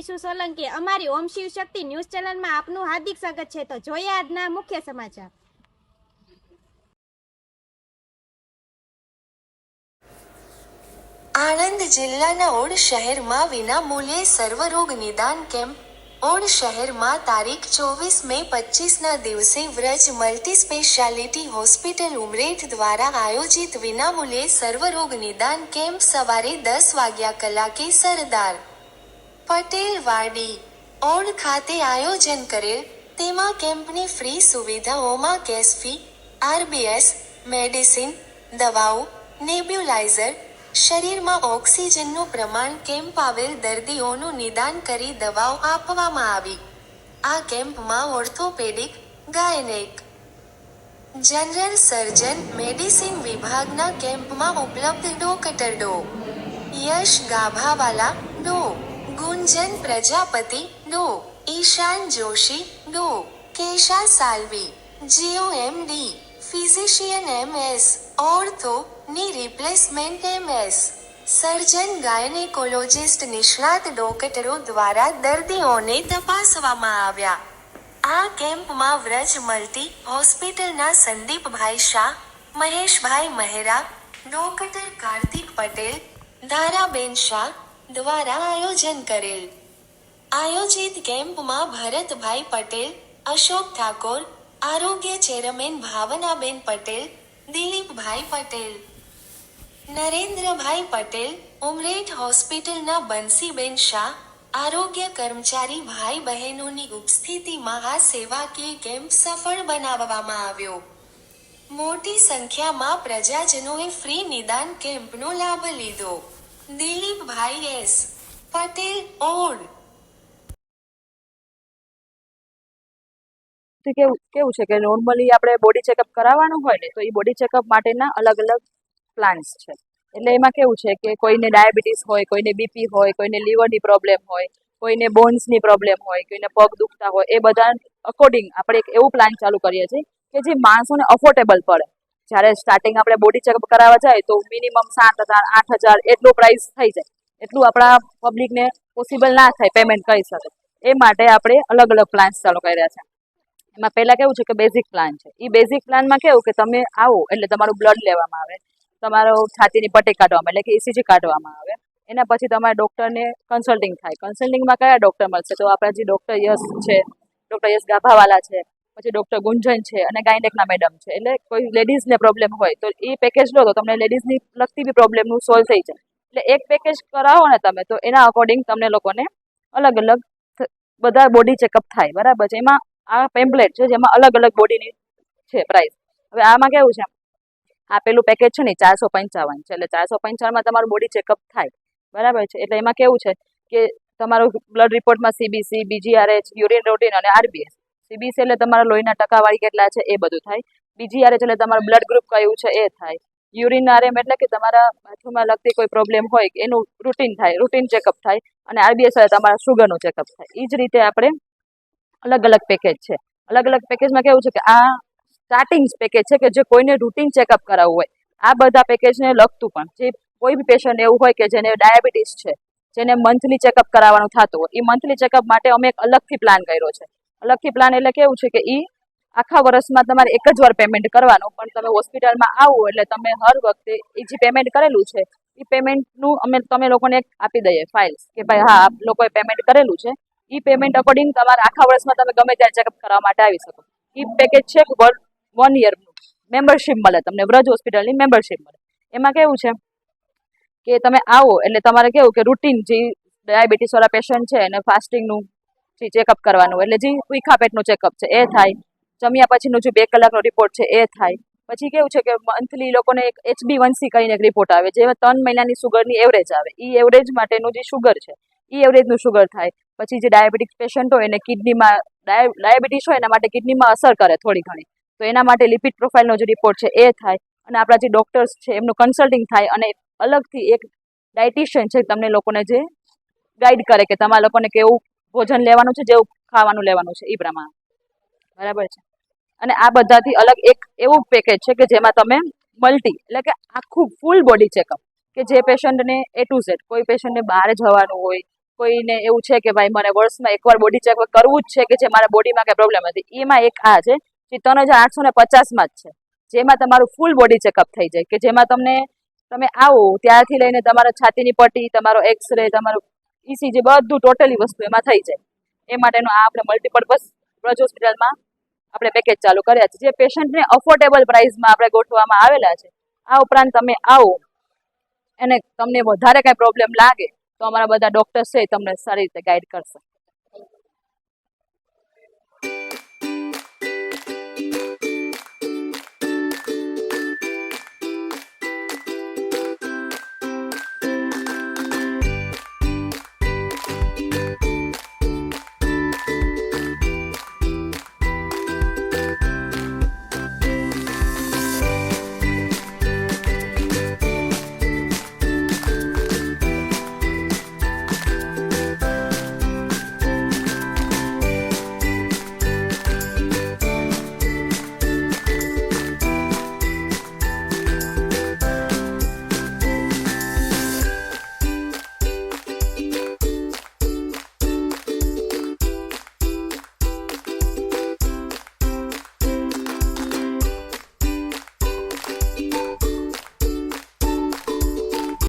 વિશુ સોલંકી. અમારી ઓમ શિવ શક્તિ ન્યૂઝ ચેનલમાં આપનું હાર્દિક સ્વાગત છે. તો જોઈએ આજના મુખ્ય સમાચાર. આણંદ જિલ્લાના ઓડ શહેરમાં વિનામૂલ્યે સર્વરોગ નિદાન કેમ્પ. ઓડ શહેરમાં તારીખ ચોવીસ મે પચીસના દિવસે Vraj multi specialty hospital Umreth દ્વારા આયોજિત વિનામૂલ્યે સર્વરોગ નિદાન કેમ્પ સવારે દસ વાગ્યા કલાકે સરદાર પટેલ વાડી ઓડ ખાતે આયોજન કરેલ તેમાં કેમ્પની ફ્રી સુવિધાઓમાં ગેસ ફી, આરબીએસ, મેડિસિન, દવાઓ, નેબ્યુલાઇઝર, શરીરમાં ઓક્સિજનનું પ્રમાણ, કેમ્પ આવેલ દર્દીઓનું નિદાન કરી દવાઓ આપવામાં આવી. આ કેમ્પમાં orthopaedic, gynaec, general surgeon, medicine વિભાગના કેમ્પમાં ઉપલબ્ધ doctor Dr, Yash Gabhawala Dr. Gunjan Prajapati Dr Ishan Joshi Dr Kesha Salvi Jio MD physician MS, ortho, knee replacement MS, surgeon gynaecologist નિષ્ણાત ડોક્ટરો દ્વારા દર્દીઓને તપાસવામાં આવ્યા. આ કેમ્પમાં વ્રજ મલ્ટી હોસ્પિટલના સંદીપભાઈ શાહ, મહેશભાઈ મહેરા, ડોક્ટર કાર્તિક પટેલ, ધારાબેન શાહ દ્વારા આયોજન કરેલ. આયોજિત કેમ્પમાં ભરતભાઈ પટેલ, અશોક ઠાકોર, આરોગ્ય ચેરમેન ભાવનાબેન પટેલ, દિલીપભાઈ પટેલ. નરેન્દ્રભાઈ પટેલ, ઉમરેઠ હોસ્પિટલના બંસીબેન શાહ, આરોગ્ય કર્મચારી ભાઈ બહેનોની ઉપસ્થિતિમાં આ સેવાકીય કેમ્પ સફળ બનાવવામાં આવ્યો. મોટી સંખ્યામાં પ્રજાજનોએ ફ્રી નિદાન કેમ્પનો લાભ લીધો. દિલીપભાઈ એસ, પટેલ ઓડ. તો કેવું કેવું છે કે નોર્મલી આપણે બોડી ચેકઅપ કરાવવાનું હોય ને, તો એ બોડી ચેકઅપ માટેના અલગ અલગ પ્લાન્સ છે. એટલે એમાં કેવું છે કે કોઈને ડાયાબિટીસ હોય, કોઈને બીપી હોય, કોઈને લીવરની પ્રોબ્લેમ હોય, કોઈને બોન્સની પ્રોબ્લેમ હોય, કોઈને પગ દુખતા હોય, એ બધા અકોર્ડિંગ આપણે એક એવું પ્લાન ચાલુ કરીએ છીએ કે જે માણસોને અફોર્ડેબલ પડે. જ્યારે સ્ટાર્ટિંગ આપણે બોડી ચેકઅપ કરાવવા જાય તો મિનિમમ સાત હજાર, આઠ હજાર એટલું પ્રાઇસ થઈ જાય. એટલું આપણા પબ્લિકને પોસિબલ ના થાય પેમેન્ટ કરી શકે. એ માટે આપણે અલગ અલગ પ્લાન્સ ચાલુ કર્યા છે. એમાં પહેલાં કેવું છે કે બેઝિક પ્લાન છે. એ બેઝિક પ્લાનમાં કેવું કે તમે આવો, એટલે તમારું બ્લડ લેવામાં આવે. તમારો છાતીની પટ્ટી કાઢવામાં એટલે કે ઇસીજી કાઢવામાં આવે. એના પછી તમારા ડૉક્ટરને કન્સલ્ટિંગ થાય. કન્સલ્ટિંગમાં કયા ડૉક્ટર મળશે? તો આપણા જે ડૉક્ટર યશ છે ડૉક્ટર યશ ગાભાવાલા છે પછી ડૉક્ટર ગુંજન છે અને ગાયનેકના મેડમ છે. એટલે કોઈ લેડીઝને પ્રોબ્લેમ હોય તો એ પેકેજ લો તો તમને લેડીઝની લગતી બી પ્રોબ્લેમનું સોલ્વ થઈ જાય. એટલે એક પેકેજ કરાવો ને તમે તો એના અકોર્ડિંગ તમને લોકોને અલગ અલગ બધા બોડી ચેકઅપ થાય. બરાબર છે? એમાં આ પેમ્પલેટ છે જેમાં અલગ અલગ બોડીની છે પ્રાઇસ હવે આમાં કેવું છે? આ પેલું પેકેજ છે ને ચારસો પંચાવન છે. એટલે ચારસો પંચાવનમાં તમારું બોડી ચેકઅપ થાય. બરાબર છે? એટલે એમાં કેવું છે કે તમારું બ્લડ રિપોર્ટમાં સીબીસી બીજીઆરએચ યુરિન રૂટીન અને આરબીએસ સીબીસી એટલે તમારા લોહીના ટકાવારી કેટલા છે એ બધું થાય. બીજી આરએચ એટલે તમારું બ્લડ ગ્રુપ કયું છે એ થાય. યુરિન આરએમ એટલે કે તમારા બાથરૂમમાં લગતી કોઈ પ્રોબ્લેમ હોય એનું રૂટીન થાય રૂટીન ચેકઅપ થાય અને આરબીએસ એટલે તમારા શુગરનું ચેકઅપ થાય. એ જ રીતે આપણે અલગ અલગ પેકેજ છે. અલગ અલગ પેકેજમાં કેવું છે કે આ સ્ટાર્ટિંગ પેકેજ છે કે જે કોઈને રૂટીન ચેકઅપ કરાવવું હોય. આ બધા પેકેજને લગતું પણ જે કોઈ બી પેશન્ટ એવું હોય કે જેને ડાયાબિટીસ છે, જેને મંથલી ચેકઅપ કરાવવાનું થતું હોય એ મંથલી ચેકઅપ માટે અમે એક અલગથી પ્લાન કર્યો છે. અલગથી પ્લાન એટલે કેવું છે કે એ આખા વર્ષમાં તમારે એક જ વાર પેમેન્ટ કરવાનું. પણ તમે હોસ્પિટલમાં આવો એટલે તમે હર વખતે એ જે પેમેન્ટ કરેલું છે એ પેમેન્ટનું અમે, તમે લોકોને એક આપી દઈએ ફાઇલ્સ કે ભાઈ હા, આપ લોકોએ પેમેન્ટ કરેલું છે. એ પેમેન્ટ અકોર્ડિંગ તમારા આખા વર્ષમાં તમે ગમે ત્યારે ચેકઅપ કરવા માટે આવી શકો. એ પેકેજ છે વન યરનું મેમ્બરશીપ મળે તમને, વ્રજ હોસ્પિટલની મેમ્બરશિપ મળે. એમાં કેવું છે કે તમે આવો એટલે તમારે કેવું કે રૂટીન જે ડાયાબિટીસવાળા પેશન્ટ છે એને ફાસ્ટિંગનું ચેકઅપ કરવાનું એટલે જે ભૂખા પેટનું ચેકઅપ છે, એ થાય. જમ્યા પછીનું જે બે કલાકનો રિપોર્ટ છે, એ થાય. પછી કેવું છે કે મંથલી લોકોને એક એચબી વનસી કરીને એક રિપોર્ટ આવે, જે ત્રણ મહિનાની સુગરની એવરેજ આવે. એ એવરેજ માટેનું જે સુગર છે એ એવરેજનું સુગર થાય. પછી જે ડાયાબિટીક પેશન્ટ હોય એને કિડનીમાં ડાયાબિટીસ હોય એના માટે કિડનીમાં અસર કરે થોડી ઘણી. તો એના માટે લિપિડ પ્રોફાઇલનો જે રિપોર્ટ છે, એ થાય. અને આપણા જે ડૉક્ટર્સ છે, એમનું કન્સલ્ટિંગ થાય અને અલગથી એક ડાયટિશિયન છે, તમને લોકોને જે ગાઈડ કરે કે તમારા લોકોને કેવું ભોજન લેવાનું છે જેવું ખાવાનું લેવાનું છે એ પ્રમાણે. બરાબર છે? અને આ બધાથી અલગ એક એવું પેકેજ છે કે જેમાં તમે મલ્ટી એટલે કે આખું ફૂલ બોડી ચેકઅપ કે જે પેશન્ટને એ ટુ ઝેડ કોઈ પેશન્ટને બહાર જવાનું હોય, કોઈને એવું છે કે ભાઈ મને વર્ષમાં એકવાર બોડી ચેકઅપ કરવું જ છે કે જે મારા બોડીમાં કઈ પ્રોબ્લેમ હતી એમાં એક આ છે જે ત્રણ હજાર આઠસો ને પચાસમાં જ છે. જેમાં તમારું ફૂલ બોડી ચેકઅપ થઈ જાય કે જેમાં તમને તમે આવો ત્યારથી લઈને તમારા છાતીની પટ્ટી, તમારો એક્સરે તમારું ઇસીજી બધું ટોટલી વસ્તુ એમાં થઈ જાય. એ માટેનું આ આપણે મલ્ટીપર્પઝ બ્રજ હોસ્પિટલમાં આપણે પેકેજ ચાલુ કર્યા છે. જે પેશન્ટને અફોર્ડેબલ પ્રાઇસમાં આપણે ગોઠવવામાં આવેલા છે. આ ઉપરાંત તમે આવો. અને તમને વધારે કાંઈ પ્રોબ્લેમ લાગે તો અમારા બધા ડોક્ટર્સ છે તમને સારી રીતે ગાઈડ કરશે.